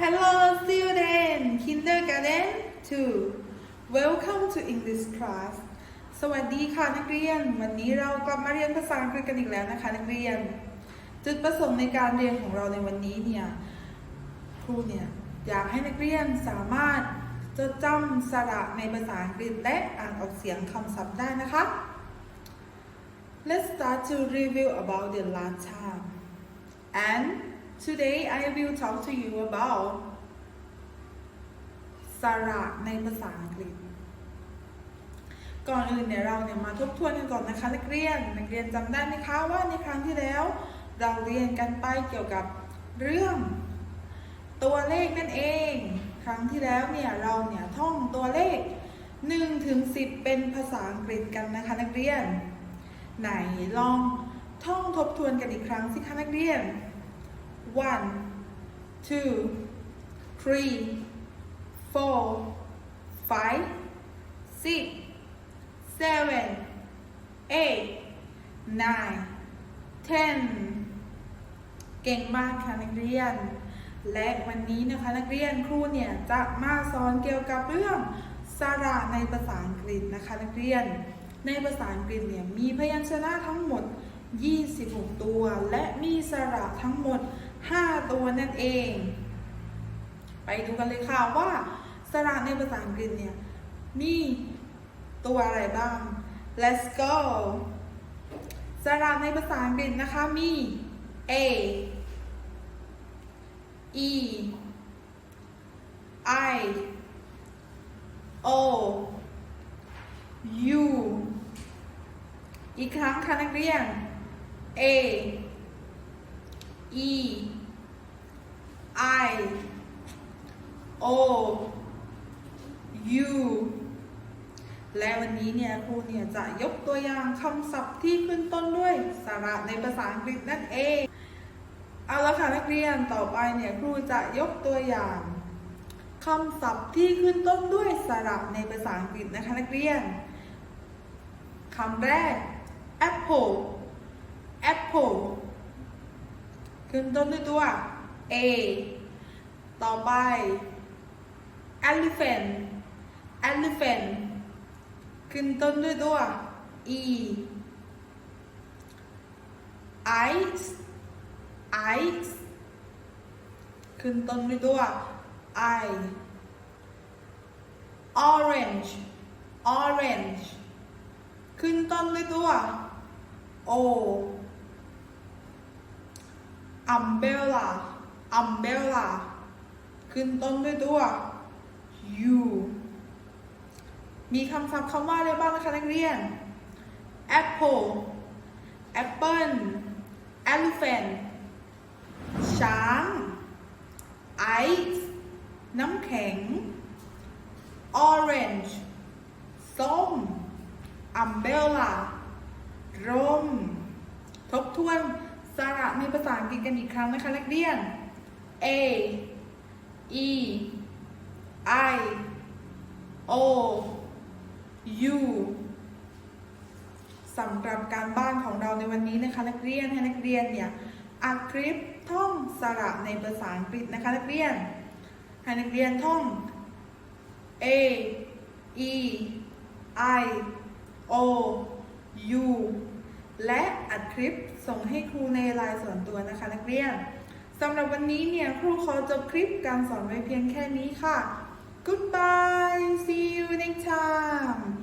Hello student kindergarten 2 Welcome to English class สวัสดีค่ะนักเรียน วันนี้เรากลับมาเรียนภาษาอังกฤษกันอีกแล้วนะคะนักเรียน จุดประสงค์ในการเรียนของเราในวันนี้เนี่ยครูเนี่ยอยากให้นักเรียนสามารถจดจำสระในภาษาอังกฤษและอ่านออกเสียงคำศัพท์ได้นะคะ Let's start to review about the last time and today I will talk to you about สระในภาษาอังกฤษ ก่อนอื่นเนี่ยเราเนี่ยมาทบทวนกันก่อนนะคะนักเรียน นักเรียนจำได้ไหมคะว่าในครั้งที่แล้ว เราเรียนกันไปเกี่ยวกับเรื่องตัวเลขนั่นเอง ครั้งที่แล้วเนี่ยเราเนี่ยท่องตัวเลข1ถึง10 เป็นภาษาอังกฤษกันนะคะนักเรียน ไหนลองท่องทบทวนกันอีกครั้งสิคะนักเรียน one two three four five six seven eight nine ten เก่งมากค่ะนักเรียน และวันนี้นะคะนักเรียนครูเนี่ยจะมาสอนเกี่ยวกับเรื่องสระในภาษาอังกฤษนะคะนักเรียน ในภาษาอังกฤษเนี่ยมีพยัญชนะทั้งหมด 26 ตัว และมีสระทั้งหมด 5 ตัวนั่นเอง ไปดูกันเลยค่ะว่าสระในภาษาอังกฤษเนี่ยมีตัวอะไรบ้าง let's go สระในภาษาอังกฤษนะคะมี A E I O U อีกครั้งค่ะนักเรียน A E I O U และวันนี้เนี่ยครูเนี่ยจะยกตัวอย่างคำศัพท์ที่ขึ้นต้นด้วยสระในภาษาอังกฤษนั่นเอง เอาละค่ะนักเรียนต่อไปเนี่ยครูจะยกตัวอย่างคำศัพท์ที่ขึ้นต้นด้วยสระในภาษาอังกฤษนะคะนักเรียนคำแรก apple apple ขึ้นต้นด้วยตัว a ต่อไป elephant elephant ขึ้นต้นด้วยตัว e ice I ขึ้นต้นด้วยตัว i orange orange ขึ้นต้นด้วยตัว o umbrella umbrella ขึ้นต้นด้วยตัว u มีคำศัพท์คำว่าอะไรบ้างนะคะนักเรียน apple apple elephant ช้าง ice น้ำแข็ง orange ส้ม umbrella ร่ม ทบทวนสระในภาษาอังกฤษกันอีกครั้งนะคะนักเรียน A E I O U สำหรับการบ้านของเราในวันนี้นะคะนักเรียนให้นักเรียนเนี่ย อัดคลิปท่องสระในภาษาอังกฤษนะคะนักเรียนให้นักเรียนท่อง A E I O U และอัดคลิปส่งให้ครูในไลน์ส่วนตัวนะคะนักเรียนสำหรับวันนี้เนี่ยครูขอจบคลิปการสอนไว้เพียงแค่นี้ค่ะ Goodbye see you next time